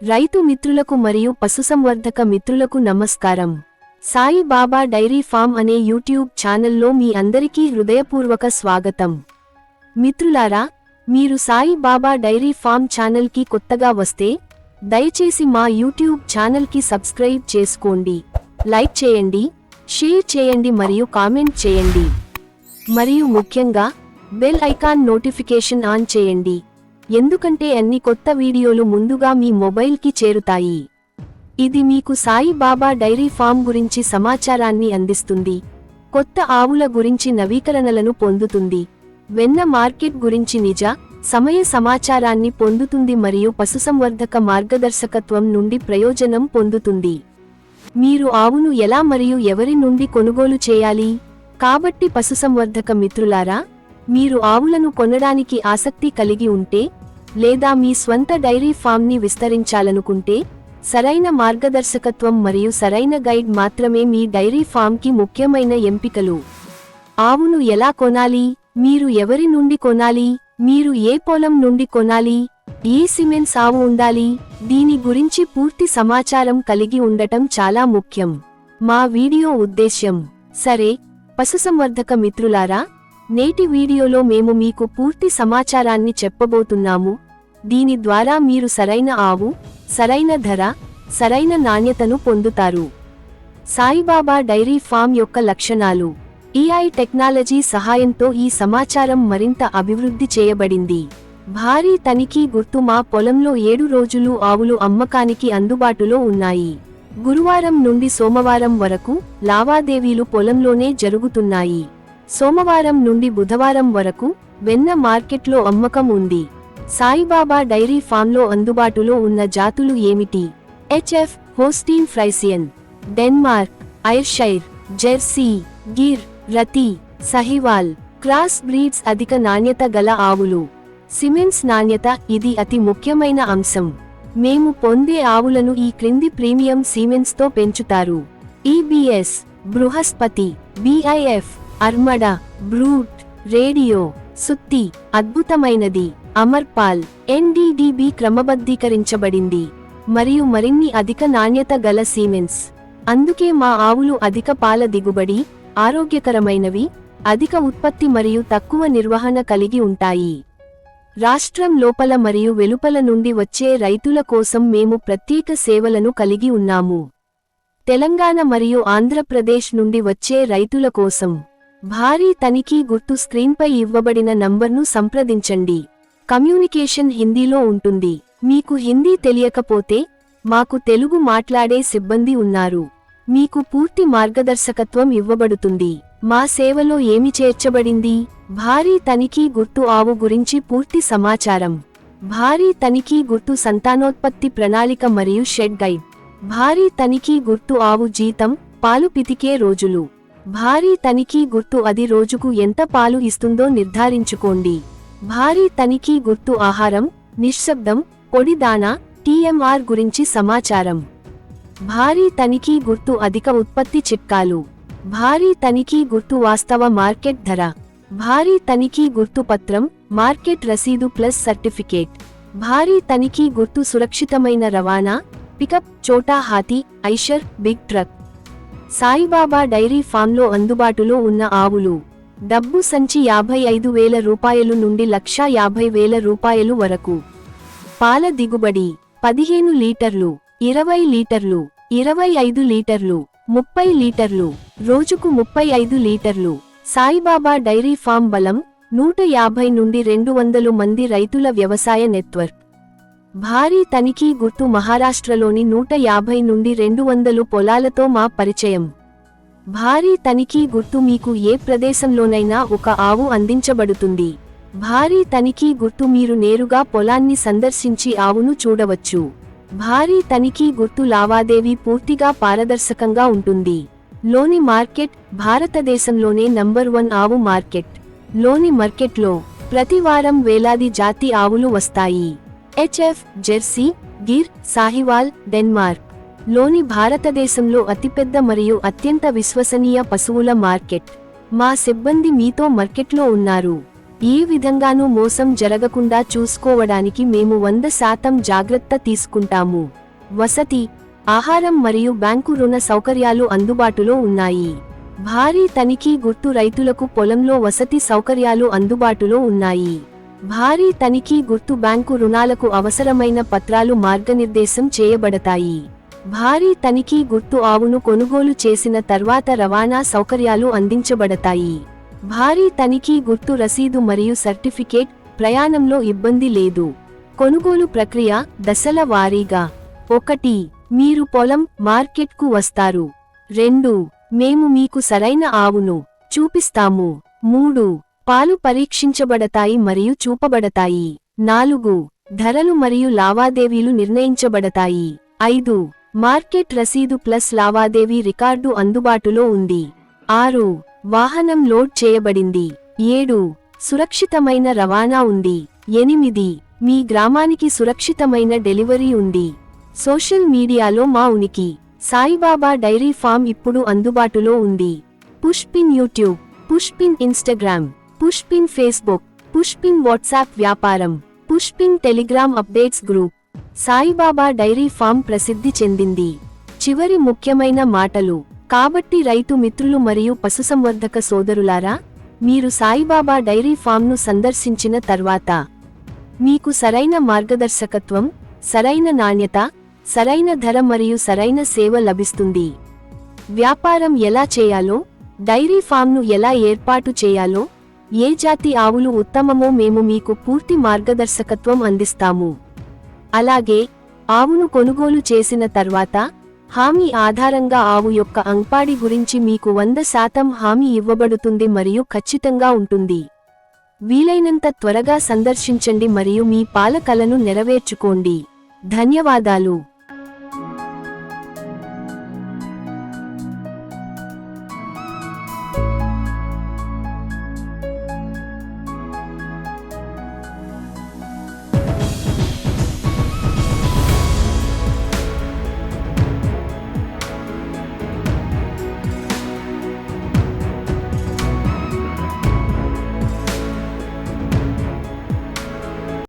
రైతు మిత్రులకు మరియు పశుసంవర్ధక మిత్రులకు నమస్కారం. సాయి బాబా డైరీ ఫామ్ అనే యూట్యూబ్ ఛానల్లో మీ అందరికీ హృదయపూర్వక స్వాగతం. మిత్రులారా మీరు సాయి బాబా డైరీ ఫామ్ ఛానల్కి కొత్తగా వస్తే దయచేసి మా యూట్యూబ్ ఛానల్కి సబ్స్క్రైబ్ చేసుకోండి. లైక్ చేయండి షేర్ చేయండి మరియు కామెంట్ చేయండి. మరియు ముఖ్యంగా బెల్ ఐకాన్ నోటిఫికేషన్ ఆన్ చేయండి. ఎందుకంటే అన్ని కొత్త వీడియోలు ముందుగా మీ మొబైల్కి చేరుతాయి. ఇది మీకు సాయిబాబా డైరీ ఫామ్ గురించి సమాచారాన్ని అందిస్తుంది. కొత్త ఆవుల గురించి నవీకరణలను పొందుతుంది. వెన్న మార్కెట్ గురించి నిజ సమయ సమాచారాన్ని పొందుతుంది మరియు పశుసంవర్ధక మార్గదర్శకత్వం నుండి ప్రయోజనం పొందుతుంది. మీరు ఆవును ఎలా మరియు ఎవరి నుండి కొనుగోలు చేయాలి? కాబట్టి పశుసంవర్ధక మిత్రులారా మీరు ఆవులను కొనడానికి ఆసక్తి కలిగి ఉంటే లేదా మీ స్వంత డైరీ ఫామ్ని విస్తరించాలనుకుంటే సరైన మార్గదర్శకత్వం మరియు సరైన గైడ్ మాత్రమే మీ డైరీ ఫామ్కి ముఖ్యమైన ఎంపికలు. ఆవును ఎలా కొనాలి? మీరు ఎవరి నుండి కొనాలి? మీరు ఏ పొలం నుండి కొనాలి? ఏ సిమెంట్స్ ఆవు ఉండాలి? దీని గురించి పూర్తి సమాచారం కలిగి ఉండటం చాలా ముఖ్యం. మా వీడియో ఉద్దేశ్యం. సరే పశుసంవర్ధక మిత్రులారా నేటి వీడియోలో మేము మీకు పూర్తి సమాచారాన్ని చెప్పబోతున్నాము. దీని ద్వారా మీరు సరైన ఆవు సరైన ధర సరైన నాణ్యతను పొందుతారు. సాయిబాబా డైరీ ఫామ్ యొక్క లక్షణాలు. ఈఐ టెక్నాలజీ సహాయంతో ఈ సమాచారం మరింత అభివృద్ధి చేయబడింది. భారీ తనిఖీ గుర్తు మా పొలంలో ఏడు రోజులు ఆవులు అమ్మకానికి అందుబాటులో ఉన్నాయి. గురువారం నుండి సోమవారం వరకు లావాదేవీలు పొలంలోనే జరుగుతున్నాయి. సోమవారం నుండి బుధవారం వరకు వెన్న మార్కెట్లో అమ్మకం ఉంది. సాయిబాబా డైరీ ఫామ్లో అందుబాటులో ఉన్న జాతులు ఏమిటి? HF Holstein Friesian Denmark Ayrshire Jersey Gir Rathi Sahiwal cross breeds అధిక నాణ్యత గల ఆవులు. సిమెంట్స్ నాణ్యత ఇది అతి ముఖ్యమైన అంశం. మేము పొందే ఆవులను ఈ క్రింది ప్రీమియం సిమెంట్స్తో పెంచుతారు. EBS Brihaspati BIF armada brute radio సుత్తి అద్భుతమైనది. అమర్పాల్ ఎన్డిడిబి క్రమబద్ధీకరించబడింది. మరియు మరిన్ని అధిక నాణ్యత గల సీమెన్స్. అందుకే మా ఆవులు అధిక పాల దిగుబడి ఆరోగ్యకరమైనవి అధిక ఉత్పత్తి మరియు తక్కువ నిర్వహణ కలిగి ఉంటాయి. రాష్ట్రం లోపల మరియు వెలుపల నుండి వచ్చే రైతుల కోసం మేము ప్రత్యేక సేవలను కలిగి ఉన్నాము. తెలంగాణ మరియు ఆంధ్రప్రదేశ్ నుండి వచ్చే రైతుల కోసం. భారీ తనిఖీ గుర్తు స్క్రీన్పై ఇవ్వబడిన నంబర్ను సంప్రదించండి. కమ్యూనికేషన్ హిందీలో ఉంటుంది. మీకు హిందీ తెలియకపోతే మాకు తెలుగు మాట్లాడే సిబ్బంది ఉన్నారు. మీకు పూర్తి మార్గదర్శకత్వం ఇవ్వబడుతుంది. మా సేవలో ఏమి చేర్చబడింది? భారీ తనిఖీ గుర్తు ఆవు గురించి పూర్తి సమాచారం. భారీ తనిఖీ గుర్తు సంతానోత్పత్తి ప్రణాళిక మరియు షెడ్ గైడ్. భారీ తనిఖీ గుర్తు ఆవు జీతం పాలు పితికే రోజులు. భారీ తనిఖీ గుర్తు అది రోజుకు ఎంత పాలు ఇస్తుందో నిర్ధారించుకోండి. భారీ తనిఖీ గుర్తు ఆహారం నిశ్శబ్దం పొడి దానా టీఎంఆర్ గురించి సమాచారం. భారీ తనిఖీ గుర్తు అధిక ఉత్పత్తి చిట్కాలు. భారీ తనిఖీ గుర్తు వాస్తవ మార్కెట్ ధర. భారీ తనిఖీ గుర్తు పత్రం మార్కెట్ రసీదు ప్లస్ సర్టిఫికేట్. భారీ తనిఖీ గుర్తు సురక్షితమైన రవాణా pickup Chota Hathi Eicher big truck. Saibaba dairy ఫామ్లో అందుబాటులో ఉన్న ఆవులు. డబ్బు సంచి యాభై ఐదు వేల రూపాయలు నుండి లక్షా యాభై వేల రూపాయలు వరకు. పాల దిగుబడి పదిహేను లీటర్లు ఇరవై లీటర్లు ఇరవై ఐదు లీటర్లు ముప్పై లీటర్లు రోజుకు ముప్పై ఐదు లీటర్లు. సాయిబాబా డైరీ ఫామ్ బలం నూట యాభై నుండి రెండు వందలు మంది రైతుల వ్యవసాయ నెట్వర్క్. భారీ తనిఖీ గుర్తు మహారాష్ట్రలోని నూట యాభై నుండి రెండు వందలు పొలాలతో మా పరిచయం. భారీ తనిఖీ గుర్తు మీకు ఏ ప్రదేశంలోనైనా ఒక ఆవు అందించబడుతుంది. భారీ తనిఖీ గుర్తు మీరు నేరుగా పొలాన్ని సందర్శించి ఆవును చూడవచ్చు. భారీ తనిఖీ గుర్తు లావాదేవీ పూర్తిగా పారదర్శకంగా ఉంటుంది. లోని మార్కెట్ భారతదేశంలోనే నంబర్ వన్ ఆవు మార్కెట్. లోని మార్కెట్లో ప్రతి వారం వేలాది జాతి ఆవులు వస్తాయి. హెచ్ఎఫ్ జెర్సీ గిర్ సాహివాల్ డెన్మార్క్లోని భారతదేశంలో అతిపెద్ద మరియు అత్యంత విశ్వసనీయ పశువుల మార్కెట్. మా సిబ్బంది మీతో మార్కెట్లో ఉన్నారు. ఏ విధంగానూ మోసం జరగకుండా చూసుకోవడానికి మేము వంద శాతం జాగ్రత్త తీసుకుంటాము. వసతి ఆహారం మరియు బ్యాంకు రుణ సౌకర్యాలు అందుబాటులో ఉన్నాయి. భారీ తనిఖీ గుర్తు రైతులకు పొలంలో వసతి సౌకర్యాలు అందుబాటులో ఉన్నాయి. భారీ తనిఖీ గుర్తు బ్యాంకు రుణాలకు అవసరమైన పత్రాలు మార్గనిర్దేశం చేయబడతాయి. భారీ తనిఖీ గుర్తు ఆవును కొనుగోలు చేసిన తర్వాత రవాణా సౌకర్యాలు అందించబడతాయి. భారీ తనిఖీ గుర్తు రసీదు మరియు సర్టిఫికేట్ ప్రయాణంలో ఇబ్బంది లేదు. కొనుగోలు ప్రక్రియ దశల వారీగా. ఒకటి మీరు పొలం మార్కెట్కు వస్తారు. రెండు మేము మీకు సరైన ఆవును చూపిస్తాము. మూడు పాలు పరీక్షించబడతాయి మరియు చూపబడతాయి. నాలుగు ధరలు మరియు లావాదేవీలు నిర్ణయించబడతాయి. ఐదు మార్కెట్ రసీదు ప్లస్ లావాదేవీ రికార్డు అందుబాటులో ఉంది. ఆరు వాహనం లోడ్ చేయబడింది. ఏడు సురక్షితమైన రవాణా ఉంది. ఎనిమిది మీ గ్రామానికి సురక్షితమైన డెలివరీ ఉంది. సోషల్ మీడియాలో మా ఉనికి సాయిబాబా డైరీ ఫామ్ ఇప్పుడు అందుబాటులో ఉంది. Pushpin YouTube pushpin Instagram. Pushpin Facebook pushpin WhatsApp వ్యాపారం pushpin Telegram updates group Saibaba dairy farm ప్రసిద్ధి చెందింది. చివరి ముఖ్యమైన మాటలు కాబట్టి రైతు మిత్రులు మరియు పశుసంవర్ధక సోదరులారా మీరు సాయిబాబా డైరీ ఫామ్ను సందర్శించిన తర్వాత మీకు సరైన మార్గదర్శకత్వం సరైన నాణ్యత సరైన ధర మరియు సరైన సేవ లభిస్తుంది. వ్యాపారం ఎలా చేయాలో డైరీ ఫామ్ను ఎలా ఏర్పాటు చేయాలో ఏ జాతి ఆవులు ఉత్తమమో మేము మీకు పూర్తి మార్గదర్శకత్వం అందిస్తాము. అలాగే ఆవును కొనుగోలు చేసిన తర్వాత హామీ ఆధారంగా ఆవు యొక్క అంపాడి గురించి మీకు వంద శాతం హామీ ఇవ్వబడుతుంది మరియు ఖచ్చితంగా ఉంటుంది. వీలైనంత త్వరగా సందర్శించండి మరియు మీ పాల కలను నెరవేర్చుకోండి. ధన్యవాదాలు.